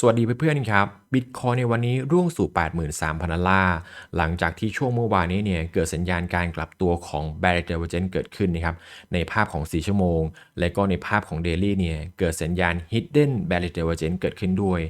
สวัสดีเพื่อนๆครับบิตคอยในวันนี้ร่วงสู่ 83,000 ดอลลาร์ หลังจากที่ช่วงเมื่อวานนี้เนี่ยเกิดสัญญาณการกลับตัวของ Bearish Divergence เกิดขึ้นนะครับในภาพของ 4 ชั่วโมง และก็ในภาพของ Daily เนี่ยเกิดสัญญาณ Hidden Bearish Divergence เกิดขึ้นด้วย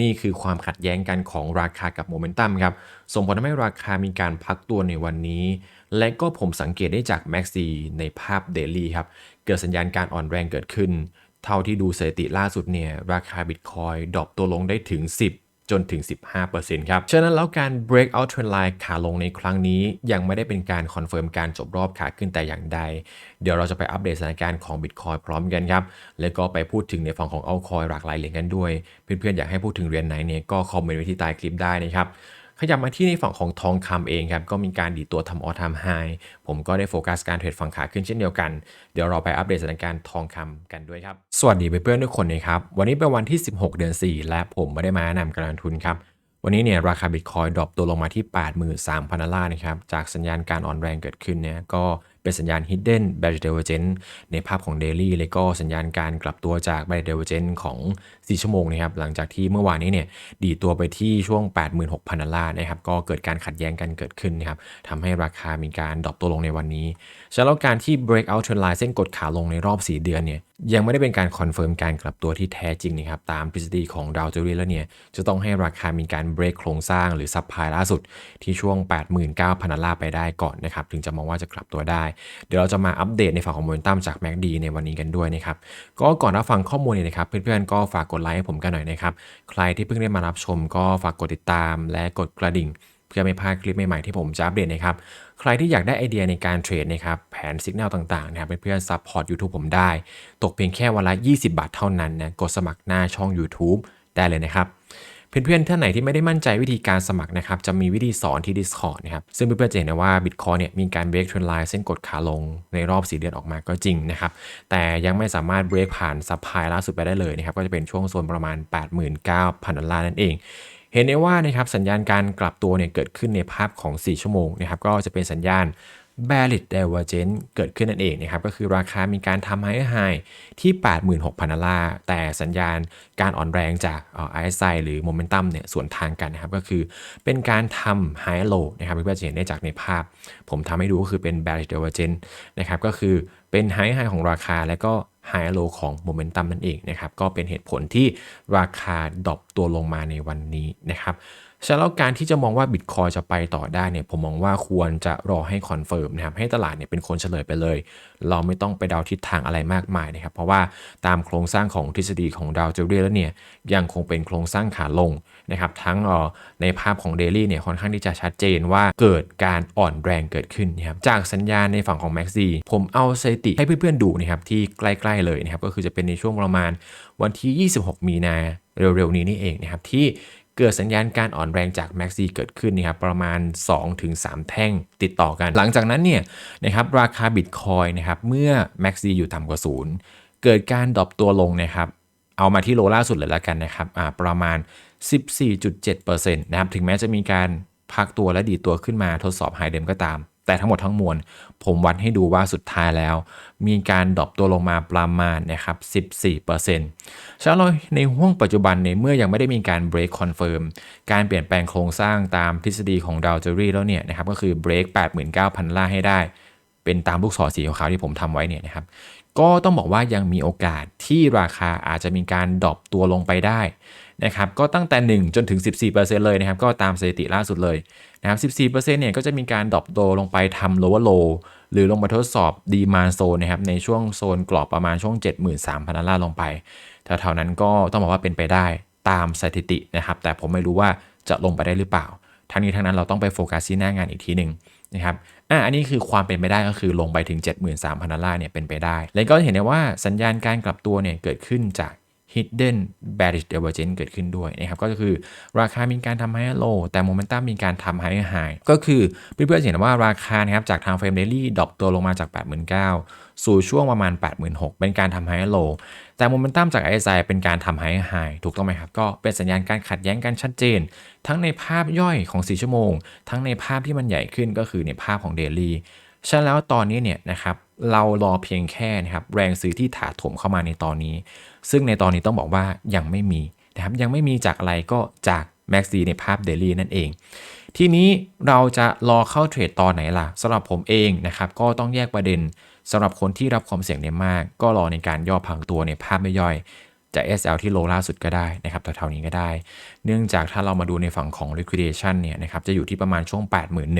นี่คือความขัดแย้งกันของราคากับโมเมนตัมครับส่งผลทำให้ราคามีการพักตัวในวันนี้ และก็ผมสังเกตได้จาก MACD ในภาพ Daily ครับเกิดสัญญาณการอ่อนแรงเกิดขึ้น เท่าที่ดูสถิติล่าสุดเนี่ยราคาบิตคอยดรอปตัวลงได้ถึง 10 จนถึง 15%ครับ ฉะนั้นแล้วการ breakout trend line ขาลงในครั้งนี้ ยังไม่ได้เป็นการคอนเฟิร์มการจบรอบขาขึ้นแต่อย่างใด เดี๋ยวเราจะไปอัปเดตสถานการณ์ของ Bitcoin พร้อมกันครับ แล้วก็ไปพูดถึงในฝั่งของ altcoin หลากหลายเหรียญกันด้วย เพื่อนๆอยากให้พูดถึงเหรียญไหนเนี่ยก็คอมเมนต์ไว้ที่ใต้คลิปได้นะครับ ขยับมาที่ในฝั่งของทองคำเองครับ ก็มีการดีตัวทำออทามไฮผมก็ได้โฟกัสการเทรดฝั่งขาขึ้นเช่นเดียวกัน เดี๋ยวเราไปอัปเดตสถานการณ์ทองคำกันด้วยครับ สวัสดีเพื่อนๆทุกคนนะครับ วันนี้เป็นวันที่ 16 เดือน 4 และผมไม่ได้มาแนะนำการลงทุนครับวันนี้เนี่ยราคาบิตคอยดรอปตัวลงมาที่ 83,000ดอลลาร์นะครับ จากสัญญาณการอ่อนแรงเกิดขึ้นเนี่ยก็ เป็นสัญญาณ hidden bearish divergence ในภาพของ daily แล้วก็สัญญาณการกลับตัวจาก bearish divergence ของ 4 ชั่วโมงนะครับ หลังจากที่เมื่อวานนี้เนี่ยดีตัวไปที่ช่วง 86,000ดอลลาร์นะครับ ก็เกิดการขัดแย้งกันเกิดขึ้นนะครับทำให้ราคามีการดรอปตัวลงในวันนี้ ฉะนั้นแล้วการที่ breakout trend line เส้นกดขาลงในรอบ 4 เดือนเนี่ยยังไม่ได้เป็นการคอนเฟิร์มการกลับตัวที่แท้จริงนะครับตามทฤษฎีของดาวจูเรีแล้วเนี่ยจะต้องให้ราคามีการ break โครงสร้างหรือซับพลายล่าสุดที่ช่วง 89,000ดอลลาร์ไปได้ก่อนนะครับถึงจะมองว่าจะกลับตัวได้ เดี๋ยวเราจะมาอัปเดตในฝั่งของโมเมนตัมจาก MACD ในวันนี้กันด้วยนะครับก็ก่อนรับฟังข้อมูลเนี่ยนะครับเพื่อนๆก็ฝากกดไลค์ให้ผมกันหน่อยนะครับใครที่เพิ่งได้มารับชมก็ฝากกดติดตามและกดกระดิ่ง เพื่อไม่พลาดคลิปใหม่ๆที่ผมจะอัปเดตนะครับ ใครที่อยากได้ไอเดียในการเทรดนะครับแผนสัญญาณต่างๆนะครับเพื่อนๆซัพพอร์ต YouTube ผมได้ ตกเพียงแค่วันละ 20 บาทเท่านั้นนะกดสมัครหน้าช่อง YouTube ได้เลยนะครับเพื่อนๆ ท่านไหนที่ไม่ได้มั่นใจวิธีการสมัครนะครับ จะมีวิธีสอนที่ Discord นะครับ ซึ่งเพื่อนๆ จะเห็นนะว่า Bitcoin เนี่ยมีการ break trend line เส้นกดขาลงในรอบ 4 เดือนออกมาก็จริงนะครับ แต่ยังไม่สามารถ break ผ่านซับไพล่าสุดไปได้เลยนะครับ ก็จะเป็นช่วงโซนประมาณ 89,000 ดอลลาร์นั่นเอง เห็นได้ว่านะครับสัญญาณการกลับตัวเนี่ยเกิดขึ้นในภาพของ 4 ชั่วโมงนะครับก็จะเป็นสัญญาณ bearish divergence เกิดขึ้นนั่นเองนะครับก็คือราคามีการทำไฮไฮที่ 86,000 ดอลลาร์ แต่สัญญาณการอ่อนแรงจาก RSI หรือโมเมนตัมเนี่ยส่วนทางกันนะครับก็คือเป็นการทำไฮโลนะครับเพื่อนๆจะเห็นได้จากในภาพ ผมทำให้ดูก็คือเป็น bearish divergence นะครับก็คือเป็นไฮไฮของราคาและก็ ไฮโลของโมเมนตัมนั่นเองนะครับ ก็เป็นเหตุผลที่ราคาดรอปตัวลงมาในวันนี้นะครับ ฉะนั้นแล้วการที่จะมองว่าบิตคอยจะไปต่อได้เนี่ยผมมองว่าควรจะรอให้คอนเฟิร์มนะครับให้ตลาดเนี่ยเป็นคนเฉลยไปเลย เราไม่ต้องไปเดาทิศทางอะไรมากมายนะครับเพราะว่าตามโครงสร้างของทฤษฎีของดาวเจเรียแล้วเนี่ยยังคงเป็นโครงสร้างขาลงนะครับทั้งเอ่อในภาพของเดลี่เนี่ยค่อนข้างที่จะชัดเจนว่าเกิดการอ่อนแรงเกิดขึ้นนะครับจากสัญญาณในฝั่งของ MACD ผมเอาสถิติให้เพื่อนๆดูนะครับที่ใกล้ๆเลยนะครับก็คือจะเป็นในช่วงประมาณวันที่ 26 มีนาเร็วๆนี้นี่เองนะครับที่ เกิดสัญญาณการอ่อนแรงจากแม็กซีเกิดขึ้นนะครับประมาณ 2-3 แท่งติดต่อกัน หลังจากนั้นเนี่ยนะครับราคาบิตคอยนะครับเมื่อแม็กซีอยู่ต่ำกว่าศูนย์เกิดการดรอปตัวลงนะครับเอามาที่โลล่าสุดเลยละกันนะครับประมาณ 14.7%นะครับถึงแม้จะมีการพักตัวและดีตัวขึ้นมาทดสอบไฮเดิมก็ตาม แต่ทั้งหมดทั้งมวล ผมวัดให้ดูว่าสุดท้ายแล้ว มีการดรอปตัวลงมาประมาณนะครับ 14%ฉะนั้นในห่วงปัจจุบันในเมื่อยังไม่ได้มีการ break confirm การเปลี่ยนแปลงโครงสร้างตามทฤษฎีของดาวเจอรี่แล้วเนี่ยนะครับก็คือ break 89,000 ล่าให้ได้ เป็นตามลูกศรสีขาวที่ผมทำไว้เนี่ยนะครับก็ต้องบอกว่ายังมีโอกาสที่ราคาอาจจะมีการดรอปตัวลงไปได้ นะครับก็ตั้งแต่ 1 จนถึง 14%เลยนะครับก็ตามสถิติล่าสุดเลยนะครับ14%เนี่ยก็จะมีการดรอปตัวลงไปทำ lower low หรือลงมาทดสอบ demand zone นะครับในช่วงโซนกรอบประมาณช่วง 73,000ดอลลาร์ลงไปแถวๆนั้นก็ต้องบอกว่าเป็นไปได้ตามสถิตินะครับแต่ผมไม่รู้ว่าจะลงไปได้หรือเปล่า ทั้งนี้ทั้งนั้นเราต้องไปโฟกัสที่หน้างานอีกทีหนึ่งนะครับอะอันนี้คือความเป็นไปได้ก็คือลงไปถึง 73,000ดอลลาร์เนี่ยเป็นไปได้ แล้วก็เห็นได้ว่าสัญญาณการกลับตัวเนี่ยเกิดขึ้นจาก hidden bearish divergence เกิดขึ้นด้วยนะครับ ก็คือราคามีการทำให้ low แต่โมเมนตัมมีการทำให้ high ก็คือเพื่อนๆเห็นว่าราคานะครับจากทาง frame daily ดรอปตัวลงมาจาก 89,000 สู่ช่วงประมาณ 86,000 เป็นการทำให้ low แต่โมเมนตัมจาก RSI เป็นการทำให้ high ถูกต้องไหมครับ ก็เป็นสัญญาณการขัดแย้งกันชัดเจน ทั้งในภาพย่อยของ 4 ชั่วโมง ทั้งในภาพที่มันใหญ่ขึ้นก็คือในภาพของ daily ฉะนั้นแล้วตอนนี้เนี่ยนะครับ เรารอเพียงแค่นะครับแรงซื้อที่ถาโถมเข้ามาในตอนนี้ ซึ่งในตอนนี้ต้องบอกว่ายังไม่มีนะครับยังไม่มีจากอะไรก็จาก MACD ในภาพ Daily นั่นเอง ทีนี้เราจะรอเข้าเทรดตอนไหนล่ะสำหรับผมเองนะครับก็ต้องแยกประเด็นสำหรับคนที่รับความเสี่ยงเนี่ยมาก ก็รอในการย่อพังตัวในภาพไม่ย่อยจะ SL ที่โลล่าสุดก็ได้นะครับแถวๆนี้ก็ได้ เนื่องจากถ้าเรามาดูในฝั่งของ liquidation เนี่ยนะครับจะอยู่ที่ประมาณช่วง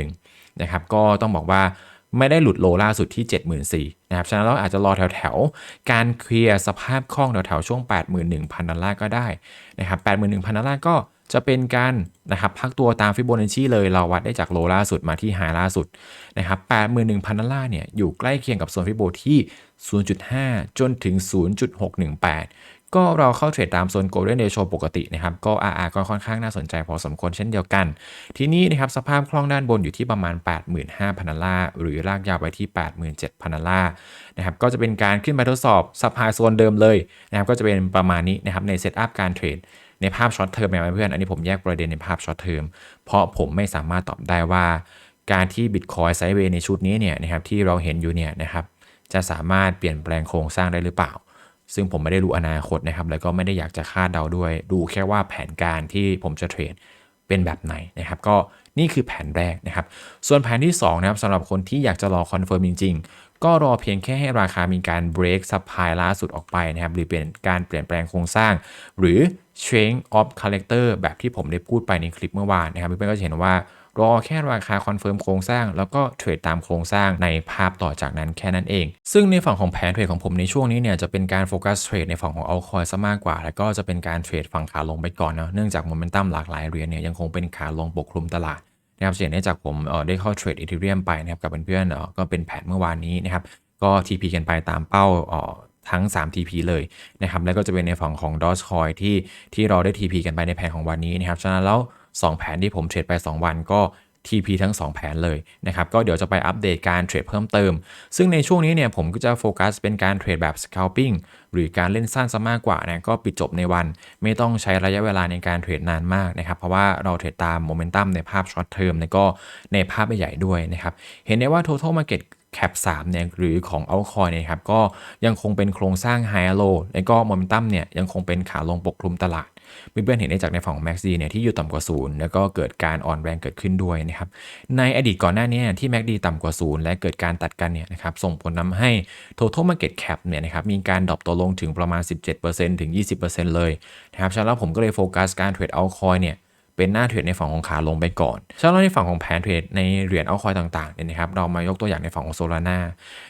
81,000นะครับก็ต้องบอกว่า ไม่ได้หลุดโลล่าสุดที่ 74,000นะครับ ฉะนั้นเราอาจจะรอแถวๆ การเคลียร์สภาพคล่องแถวๆ ช่วง 81,000 ดอลลาร์ก็ได้นะครับ 81,000 ดอลลาร์ก็จะเป็นการนะครับพักตัวตามฟิโบนัชชีเลยเราวัดได้จากโลล่าสุดมาที่ไฮล่าสุดนะครับ81,000 ดอลลาร์เนี่ยอยู่ใกล้เคียงกับโซนฟิโบที่ 0.5 จนถึง 0.618 ก็เราเข้าเทรดตามโซน Golden Ratio ปกตินะครับ ก็ RR ก็ค่อนข้างน่าสนใจพอสมควรเช่นเดียวกัน ทีนี้นะครับสภาพคล่องด้านบนอยู่ที่ประมาณ 85,000ดอลลาร์หรือลากยาวไปที่ 87,000ดอลลาร์นะครับก็จะเป็นการขึ้นไปทดสอบซัพพายโซนเดิมเลยนะครับก็จะเป็นประมาณนี้นะครับในเซตอัพการเทรดในภาพช็อตเทอมนะเพื่อนอันนี้ผมแยกประเด็นในภาพช็อตเทอมเพราะผมไม่สามารถตอบได้ว่า การที่บิตคอยไซเวในชุดนี้เนี่ยนะครับที่เราเห็นอยู่เนี่ยนะครับจะสามารถเปลี่ยนแปลงโครงสร้างได้หรือเปล่า ซึ่งผมไม่ได้รู้อนาคตนะครับ แล้วก็ไม่ได้อยากจะคาดเดาด้วย ดูแค่ว่าแผนการที่ผมจะเทรดเป็นแบบไหนนะครับ ก็นี่คือแผนแรกนะครับ ส่วนแผนที่2นะครับสำหรับคนที่อยากจะรอคอนเฟิร์มจริง ๆ ก็รอเพียงแค่ให้ราคามีการ break supply ล่าสุดออกไปนะครับ หรือเป็นการเปลี่ยนแปลงโครงสร้าง หรือ change of character แบบที่ผมได้พูดไปในคลิปเมื่อวานนะครับเพื่อนๆก็จะเห็นว่า รอแค่ราคาคอนเฟิร์มโครงสร้าง แล้วก็เทรดตามโครงสร้างในภาพต่อจากนั้นแค่นั้นเอง ซึ่งในฝั่งของแผนเทรดของผมในช่วงนี้เนี่ยจะเป็นการโฟกัสเทรดในฝั่งของเอาคอยซะมากกว่า แล้วก็จะเป็นการเทรดฝั่งขาลงไปก่อนเนาะเนื่องจากโมเมนตัมหลากหลายเหรียญเนี่ยยังคงเป็นขาลงปกคลุมตลาดนะครับเห็นได้จากผมได้เข้าเทรดอีเทเรียมไปนะครับกับเพื่อนๆเอ่อก็เป็นแผนเมื่อวานนี้นะครับก็ TP กันไปตามเป้าทั้ง 3 TP เลยนะครับแล้วก็จะเป็นในฝั่งของ Dogecoin ที่ที่เราได้ TP กันไปในแผนของวันนี้นะครับฉะนั้นแล้ว 2 แผนที่ผมเทรดไป 2 วันก็ TP ทั้ง 2 แผนเลยนะครับก็เดี๋ยวจะไปอัปเดตการเทรดเพิ่มเติม ซึ่งในช่วงนี้เนี่ยผมก็จะโฟกัสเป็นการเทรดแบบ scalping หรือการเล่นสั้นซะมากกว่านะก็ปิดจบในวัน ไม่ต้องใช้ระยะเวลาในการเทรดนานมากนะครับเพราะว่าเราเทรดตามโมเมนตัมในภาพช็อตเทอมแล้วก็ในภาพใหญ่ด้วยนะครับเห็นได้ว่า total market cap 3เนี่ยหรือของ altcoin เนี่ยครับก็ยังคงเป็นโครงสร้าง high low แล้วก็โมเมนตัมเนี่ยยังคงเป็นขาลงปกคลุมตลาด เพื่อนๆเห็นได้จากในฝั่งของ MACD เนี่ยที่อยู่ต่ำกว่าศูนย์แล้วก็เกิดการอ่อนแรงเกิดขึ้นด้วยนะครับในอดีตก่อนหน้านี้ที่ MACD ต่ำกว่าศูนย์และเกิดการตัดกันเนี่ยนะครับส่งผลทำให้ total market cap เนี่ยนะครับมีการดรอปตัวลงถึงประมาณ 17%ถึง 20%เลยนะครับฉะนั้นผมก็เลยโฟกัสการเทรด altcoin เนี่ยเป็นหน้าเทรดในฝั่งของขาลงไปก่อนฉะนั้นในฝั่งของแผนเทรดในเหรียญเอาคอยต่างๆเนี่ยนะครับ เรามายกตัวอย่างในฝั่งของโซลาร่า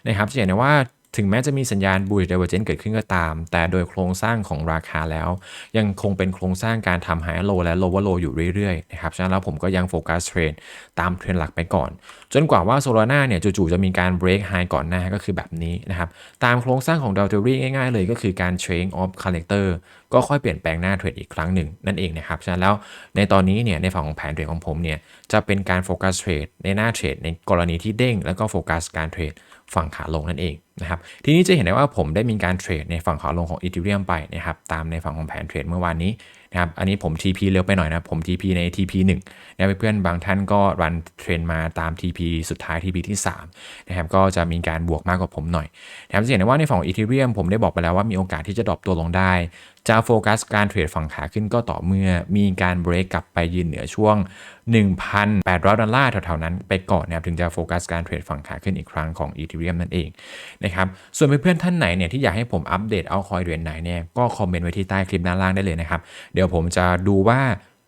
นะครับ จะเห็นได้ว่า ถึงแม้จะมีสัญญาณบู l เดเวอร์เจนเกิดขึ้นก็ตาม แต่โดยโครงสร้างของราคาแล้ว ยังคงเป็นโครงสร้างการทำไฮโลและโลว e r โลอยู่เรื่อยๆนะครับฉะนั้นแล้วผมก็ยังโฟกัสเทรดตามเทรนหลักไปก่อน จนกว่าว่าโซลาร่าเนี่ยจู่ๆจะมีการ break high ก่อนหน้าก็คือแบบนี้นะครับตามโครงสร้างของด e ลเทอรี่ง่ายๆเลยก็คือการ change of character ก็ค่อยเปลี่ยนแปลงหน้าเทรดอีกครั้งหนึ่งนั่นเองนะครับฉะนั้นแล้วในตอนนี้เนี่ยในฝั่งของแผนเทรดของผมเนี่ยจะเป็นการโฟกัสเทรดในหน้าเทรดในกรณีที่เด้งแล้วก็โฟกัสการเทรด ฝั่งขาลงนั่นเองนะครับทีนี้จะเห็นได้ว่าผมได้มีการเทรดในฝั่งขาลงของอี h เ r ียมไปนะครับตามในฝั่งของแผนเทรดเมื่อวานนี้นะครับอันนี้ผม TP เร็วไปหน่อยนะผม TP ใน TP 1นะเพื่อนๆบางท่านก็รันเทรนมาตาม TP สุดท้าย TP ที่3นะครับก็จะมีการบวกมากกว่าผมหน่อยนะครับจะเห็นได้ว่าในฝั่งอี h เ r ียมผมได้บอกไปแล้วว่ามีโอกาสที่จะดรอปตัวลงได้ จะโฟกัสการเทรดฝั่งขาขึ้นก็ต่อเมื่อมีการเบรกกลับไปยืนเหนือช่วง 1,800 ดอลลาร์แถวๆนั้นไปก่อนนะครับถึงจะโฟกัสการเทรดฝั่งขาขึ้นอีกครั้งของ Ethereum นั่นเองนะครับส่วนเพื่อนๆท่านไหนเนี่ยที่อยากให้ผมอัปเดตเอาคอยเหรียญไหนเนี่ยก็คอมเมนต์ไว้ที่ใต้คลิปด้านล่างได้เลยนะครับเดี๋ยวผมจะดูว่า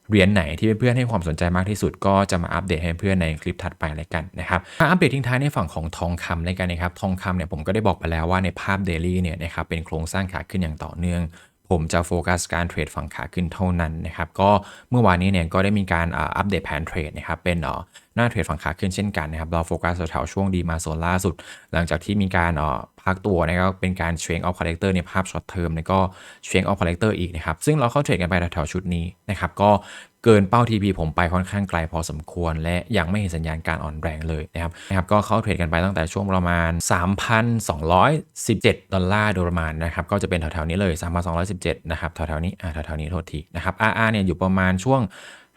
เหรียญไหนที่เพื่อนๆให้ความสนใจมากที่สุดก็จะมาอัปเดตให้เพื่อนในคลิปถัดไปเลยกันนะครับมาอัปเดตทิ้งท้ายในฝั่งของทองคำเลยกันนะครับ ทองคำเนี่ยผมก็ได้บอกไปแล้วว่าในภาพเดลี่เนี่ยนะครับเป็นโครงสร้างขาขึ้นอย่างต่อเนื่อง ผมจะโฟกัสการเทรดฝั่งขาขึ้นเท่านั้นนะครับก็เมื่อวานนี้เนี่ยก็ได้มีการอัปเดตแผนเทรดนะครับเป็นหน้าเทรดฝั่งขาขึ้นเช่นกันนะครับเราโฟกัสแถวช่วงดีมาโซนล่าสุด หลังจากที่มีการพักตัวนะครับเป็นการเชงออฟคาแรคเตอร์ในภาพช็อตเทอมแล้วก็เชงออฟคาแรคเตอร์อีกนะครับซึ่งเราเข้าเทรดกันไปแถวชุดนี้นะครับก็ เกินเป้า TP ผมไปค่อนข้างไกลพอสมควร และยังไม่เห็นสัญญาณการอ่อนแรงเลยนะครับนะครับก็เข้าเทรดกันไปตั้งแต่ช่วงประมาณ 3,217 ดอลลาร์โดยประมาณนะครับก็จะเป็นแถวๆนี้เลย 3,217 นะครับแถวๆนี้อ่าแถวๆนี้โทษทีนะครับ RR เนี่ยอยู่ประมาณช่วง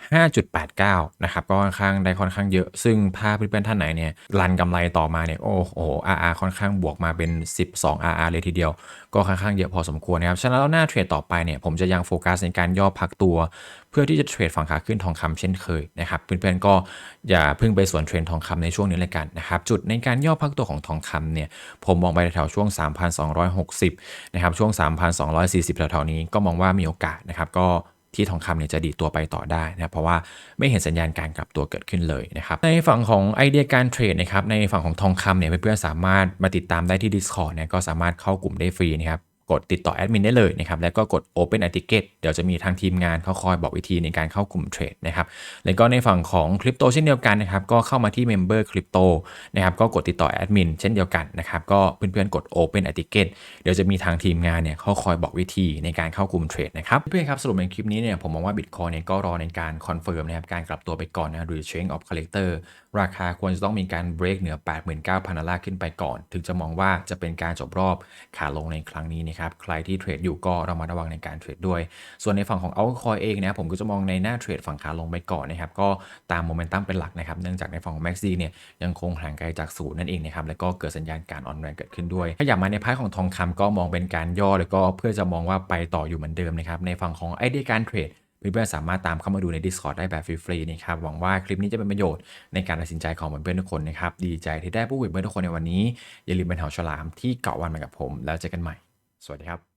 5.89 นะครับ ก็ค่อนข้างได้ค่อนข้างเยอะ ซึ่งถ้าเพื่อนๆท่านไหนเนี่ยรันกำไรต่อมาเนี่ย โอ้โห RR ค่อนข้างบวกมาเป็น 12 RR เลยทีเดียว ก็ค่อนข้างเยอะพอสมควรนะครับ ฉะนั้นแล้วหน้าเทรดต่อไปเนี่ย ผมจะยังโฟกัสในการย่อพักตัว เพื่อที่จะเทรดฝั่งขาขึ้นทองคำเช่นเคยนะครับ เพื่อนๆก็อย่าเพิ่งไปสวนเทรนทองคำในช่วงนี้เลยกันนะครับ จุดในการย่อพักตัวของทองคำเนี่ย ผมมองไปแถวช่วง 3,260 นะครับ ช่วง 3,240 แถวๆนี้ก็มองว่ามีโอกาสนะครับ ก็ ที่ทองคำเนี่ยจะดีดตัวไปต่อได้นะครับเพราะว่าไม่เห็นสัญญาณการกลับตัวเกิดขึ้นเลยนะครับในฝั่งของไอเดียการเทรดนะครับในฝั่งของทองคำเนี่ยเพื่อนๆสามารถมาติดตามได้ที่ Discord เนี่ยก็สามารถเข้ากลุ่มได้ฟรีนะครับ กดติดต่อแอดมินได้เลยนะครับแล้วก็กด Open a t i c e t เดี๋ยวจะมีทางทีมงานเขาคอยบอกวิธีในการเข้ากลุ่มเทรดนะครับแล้วก็ในฝั่งของคริปโตเช่นเดียวกันนะครับก็เข้ามาที่ Member Crypto นะครับก็กดติดต่อแอดมินเช่นเดียวกันนะครับก็เพื่อนๆกด Open a t i c e t เดี๋ยวจะมีทางทีมงานเนี่ยเขาคอยบอกวิธีในการเข้ากลุ่มเทรดนะครับเพื่อนๆครับสรุปในคลิปนี้เนี่ยผมมองว่า Bitcoin เนี่ยก็รอในการคอนเฟิร์มนะครับการกลับตัวไปก่อนนะหรือ Change of Collector ราคาควรจะต้องมีการเบรกเหนือ 89,000ดอลลาร์ขึ้นไปก่อน ถึงจะมองว่าจะเป็นการจบรอบขาลงในครั้งนี้นะครับใครที่เทรดอยู่ก็ระมัดระวังในการเทรดด้วย ส่วนในฝั่งของเอาคอยเองนะครับผมก็จะมองในหน้าเทรดฝั่งขาลงไปก่อนนะครับก็ตามโมเมนตัมเป็นหลักนะครับเนื่องจากในฝั่งของ MACD เนี่ยยังคงห่างไกลจากศูนย์นั่นเองนะครับแล้วก็เกิดสัญญาณการอ่อนแรงเกิดขึ้นด้วยถ้าอยากมาในพาร์ทของทองคำก็มองเป็นการย่อ แล้วก็เพื่อจะมองว่าไปต่ออยู่เหมือนเดิมนะครับในฝั่งของไอเดียการเทรดเพื่อนๆสามารถตามเข้ามาดูใน Discord ได้แบบฟรีๆนะครับ หวังว่าคลิปนี้จะเป็นประโยชน์ในการตัดสินใจของเพื่อนๆทุกคนนะครับ ดีใจที่ได้พูดคุยกับเพื่อนทุกคนในวันนี้ อย่าลืมเป็นแถวฉลามที่เกาะวันมากับผม แล้วเจอกันใหม่ สวัสดีครับ